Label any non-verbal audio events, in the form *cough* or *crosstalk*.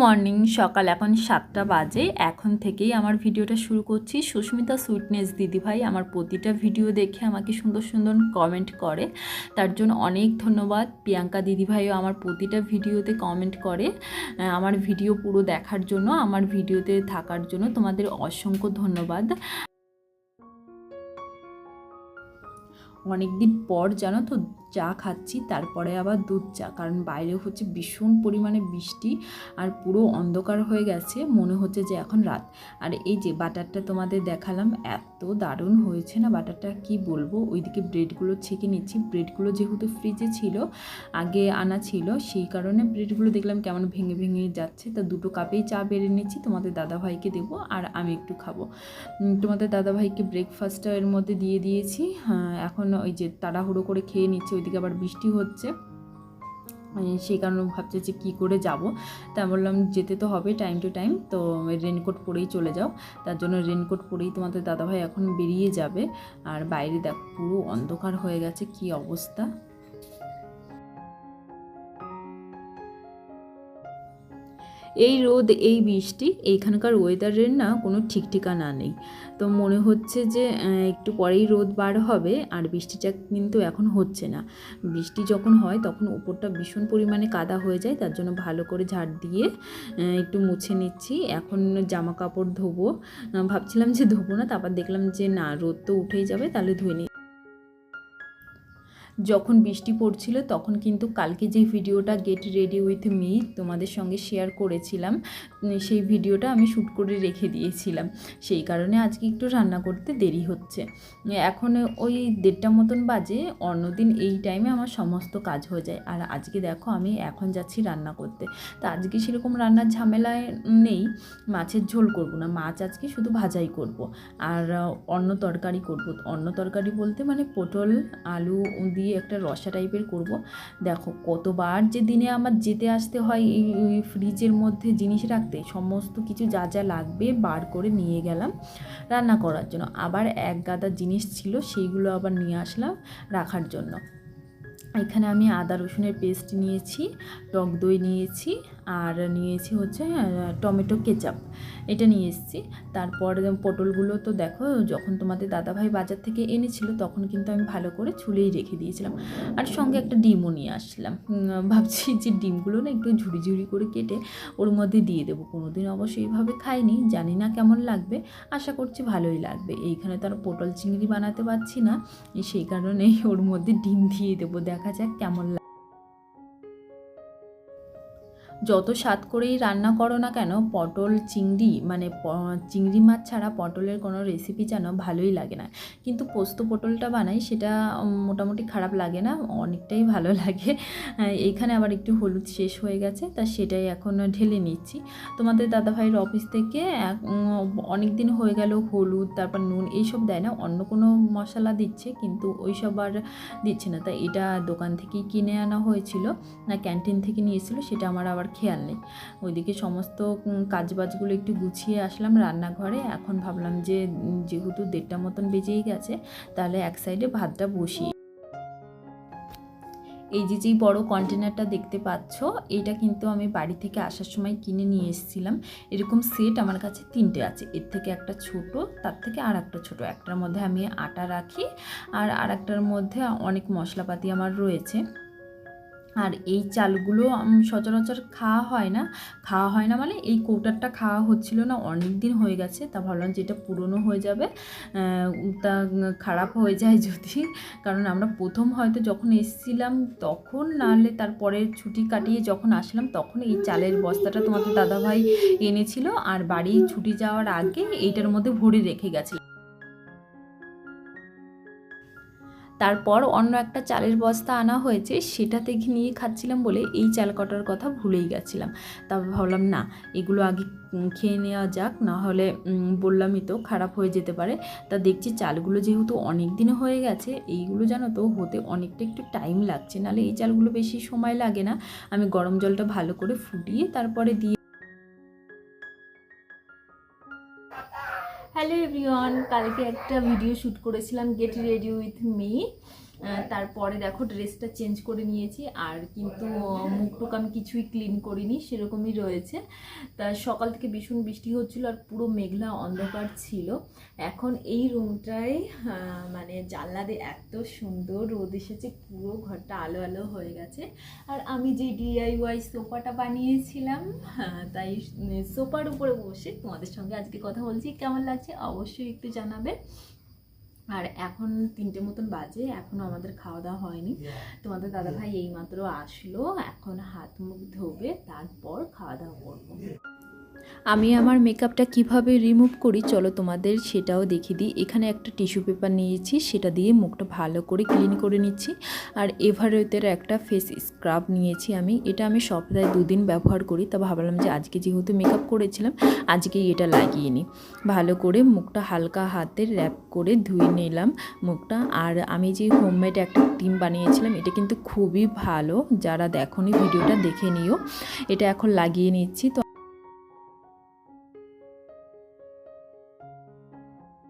Morning সকাল এখন সাতটা বাজে। এখন থেকেই আমার ভিডিওটা শুরু করছি। সুস্মিতা সুইটনেস দিদিভাই আমার প্রতিটা ভিডিও দেখে আমাকে সুন্দর সুন্দর কমেন্ট করে। তার জন্য অনেক ধন্যবাদ। প্রিয়াঙ্কা দিদিভাইও আমার প্রতিটা ভিডিওতে কমেন্ট করে। আমার ভিডিও পুরো দেখার জন্য, আমার ভিডিওতে থাকার জন্য তোমাদের অসংখ্য ধন্যবাদ। অনেক দিন পর জানো তো চা খাচ্ছি তারপরে আবার দুধ চা। কারণ বাইরে হচ্ছে ভীষণ পরিমাণে বৃষ্টি আর পুরো অন্ধকার হয়ে গেছে মনে হচ্ছে যে এখন রাত। আর এই যে বাটারটা তোমাদের দেখালাম এত দারুণ হয়েছে না বাটারটা কি বলব? ওইদিকে ব্রেডগুলো ছেঁকে নিচ্ছি। ব্রেডগুলো যেহেতু ফ্রিজে ছিল আগে আনা ছিল সেই কারণে ব্রেডগুলো দেখলাম কেমন ভেঙে ভেঙে যাচ্ছে। তা দুটো কাপেই চা বেড়ে নিচ্ছি তোমাদের দাদাভাইকে দেবো আর আমি একটু খাব। তোমাদের দাদাভাইকে ব্রেকফাস্টটা এর মধ্যে দিয়ে দিয়েছি। হ্যাঁ, এখন ওই যে তাড়াহুড়ো করে খেয়ে নিচ্ছে ওইদিকে আবার বৃষ্টি হচ্ছে। সেই কারণে ভাবছে যে কী করে যাব। তা বললাম যেতে তো হবে টাইম টু টাইম তো রেনকোট পরেই চলে যাও। তার জন্য রেনকোট পরেই তোমাদের দাদাভাই এখন বেরিয়ে যাবে। আর বাইরে দেখ পুরো অন্ধকার হয়ে গেছে, কি অবস্থা। এই রোদ, এই বৃষ্টি, এইখানকার ওয়েদারের না কোনো ঠিক ঠিকানা নেই। তো মনে হচ্ছে যে একটু পরেই রোদ বার হবে, আর বৃষ্টিটা কিন্তু এখন হচ্ছে না। বৃষ্টি যখন হয়, তখন উপরটা ভীষণ পরিমাণে কাদা হয়ে যায়, তার জন্য ভালো করে ঝাড় দিয়ে একটু মুছে নিচ্ছি। এখন জামা কাপড় ধোবো ভাবছিলাম যে ধোবো না, তারপর দেখলাম যে না, রোদ তো উঠেই যাবে, তাহলে ধুয়ে নিই যখন বৃষ্টি পড়ছিল, তখন কিন্তু কালকে যে ভিডিওটা গেট রেডি উইথ মি তোমাদের সঙ্গে শেয়ার করেছিলাম সেই ভিডিওটা আমি শ্যুট করে রেখে দিয়েছিলাম। সেই কারণে আজকে একটু রান্না করতে দেরি হচ্ছে। এখন ওই দেড়টা মতন বাজে, অন্যদিন এই টাইমে আমার সমস্ত কাজ হয়ে যায়। আর আজকে দেখো আমি এখন যাচ্ছি রান্না করতে। তা আজকে সেরকম রান্নার ঝামেলায় নেই, মাছের ঝোল করব না। মাছ আজকে শুধু ভাজাই করব। আর অন্য তরকারি করব। অন্য তরকারি বলতে মানে পটল, আলু দিয়ে একটা রসা টাইপের করব। দেখো, কতবার যে দিনে আমার যেতে আসতে হয়, এই ফ্রিজের মধ্যে জিনিস রাখতে, সমস্ত কিছু যা যা লাগবে বার করে নিয়ে গেলাম রান্না করার জন্য। আবার এক গাদা জিনিস ছিল, সেইগুলো আবার নিয়ে আসলাম রাখার জন্য। এখানে আমি আদা রসুনের পেস্ট নিয়েছি, টক দই নিয়েছি আর নিয়েছি হচ্ছে টমেটো কেচাপ। এটা নিয়ে এসেছি। তারপর পটলগুলো তো দেখো, যখন তোমাদের দাদাভাই বাজার থেকে এনেছিল, তখন কিন্তু আমি ভালো করে ছুলেই রেখে দিয়েছিলাম। আর সঙ্গে একটা ডিমও নিয়ে আসলাম ভাবছি যে ডিমগুলো না একটু ঝুড়ি ঝুড়ি করে কেটে ওর মধ্যে দিয়ে দেবো। কোনোদিন অবশ্য এইভাবে খাইনি, জানি না কেমন লাগবে। আশা করছি ভালোই লাগবে। এইখানে তো আর পটল চিংড়ি বানাতে পারছি না। সেই কারণেই ওর মধ্যে ডিম দিয়ে দেবো। দেখা যাক কেমন যত স্বাদ করেই রান্না করো না কেন পটল চিংড়ি মানে চিংড়ি মাছ ছাড়া পটলের কোনো রেসিপি যেন ভালোই লাগে না। কিন্তু পোস্ত পটলটা বানাই সেটা মোটামুটি খারাপ লাগে না অনেকটাই ভালো *laughs* লাগে। আহ, এইখানে আবার একটু হলুদ শেষ হয়ে গেছে তা সেটাই এখন ঢেলে নিচ্ছি। তোমাদের দাদাভাইয়ের অফিস থেকে অনেক দিন হয়ে গেল হলুদ তারপর নুন এইসব দেয় না অন্য কোনো মশলা দিচ্ছে কিন্তু ওই সব আর দিচ্ছে না। তাই এটা দোকান থেকেই কিনে আনা হয়েছিল না ক্যান্টিন থেকে নিয়েছিল সেটা আমার আবার খেয়াল নেই। ওইদিকে সমস্ত কাজবাজগুলো একটু গুছিয়ে আসলাম রান্নাঘরে। এখন ভাবলাম যে যেহেতু দেড়টা মতন বেজেই গেছে, তাহলে এক সাইডে ভাতটা বসিয়ে এই যে, যেই বড় কন্টেনারটা দেখতে পাচ্ছ, এটা কিন্তু আমি বাড়ি থেকে আসার সময় কিনে নিয়ে এসেছিলাম। এরকম সেট আমার কাছে তিনটে আছে। এর থেকে একটা ছোট, তার থেকে আর একটা ছোটো। একটার মধ্যে আমি আটা রাখি, আর আর একটার মধ্যে অনেক মশলাপাতি আমার রয়েছে। আর এই চালগুলো সচরাচর খাওয়া হয় না। খাওয়া হয় না মানে এই কৌটারটা খাওয়া হচ্ছিল না, অনেক দিন হয়ে গেছে। তা ভাবলাম যে এটা পুরনো হয়ে যাবে। তা খারাপ হয়ে যায় যদি। কারণ আমরা প্রথম হয়তো যখন এসেছিলাম তখন, নাহলে তারপরে ছুটি কাটিয়ে যখন আসলাম তখন এই চালের বস্তাটা তোমাদের দাদাভাই এনেছিল। আর বাড়ি ছুটি যাওয়ার আগে এইটার মধ্যে ভরে রেখে গেছিলাম তারপর অন্য একটা চালের বস্তা আনা হয়েছে সেটা থেকে নিয়ে খাচ্ছিলাম বলে এই চাল কটার কথা ভুলেই গেছিলাম। তারপর ভাবলাম, না, এগুলো আগে খেয়ে নেওয়া যাক, না হলে বললামই তো খারাপ হয়ে যেতে পারে। তা দেখছি চালগুলো যেহেতু অনেক দিন হয়ে গেছে, এইগুলো জানো তো, হতে অনেকটা একটু টাইম লাগছে। নাহলে এই চালগুলো বেশি সময় লাগে না। আমি গরম জলটা ভালো করে ফুটিয়ে তারপরে দিয়ে হ্যালো এভরিওয়ান কালকে একটা ভিডিও শ্যুট করেছিলাম গেট রেডি উইথ মি তারপরে দেখো ড্রেসটা চেঞ্জ করে নিয়েছি আর কিন্তু মুখ টুক আমি কিছুই ক্লিন করিনি সেরকমই রয়েছে। তা সকাল থেকে ভীষণ বৃষ্টি হচ্ছিল আর পুরো মেঘলা অন্ধকার ছিল। এখন এই রুমটায় মানে জানলা দিয়ে এত সুন্দর রোদ এসেছে পুরো ঘরটা আলো আলো হয়ে গেছে। আর আমি যে ডিআইওয়াই সোফাটা বানিয়েছিলাম হ্যাঁ, তাই সোফার উপরে বসে তোমাদের সঙ্গে আজকে কথা বলছি। কেমন লাগছে অবশ্যই একটু জানাবে। আর এখন তিনটে মতন বাজে এখনও আমাদের খাওয়া দাওয়া হয়নি তোমাদের দাদা ভাই এইমাত্র আসলো এখন হাত মুখ ধোবে তারপর খাওয়া দাওয়া করব আমি আমার মেকআপটা কীভাবে রিমুভ করি, চলো তোমাদের সেটাও দেখিয়ে দিই। এখানে একটা টিস্যু পেপার নিয়েছি, সেটা দিয়ে মুখটা ভালো করে ক্লিন করে নিচ্ছি। আর এভারেতের একটা ফেস স্ক্রাব নিয়েছি আমি। এটা আমি সপ্তাহে দুদিন ব্যবহার করি। তা ভাবলাম যে আজকে যেহেতু মেকআপ করেছিলাম, আজকেই এটা লাগিয়ে নিই। ভালো করে মুখটা হালকা হাতে র্যাপ করে ধুয়ে নিলাম মুখটা। আর আমি যে হোমমেড একটা ক্রিম বানিয়েছিলাম, এটা কিন্তু খুবই ভালো। যারা দেখোনি, ভিডিওটা দেখে নিও। এটা এখন লাগিয়ে নিচ্ছি। তো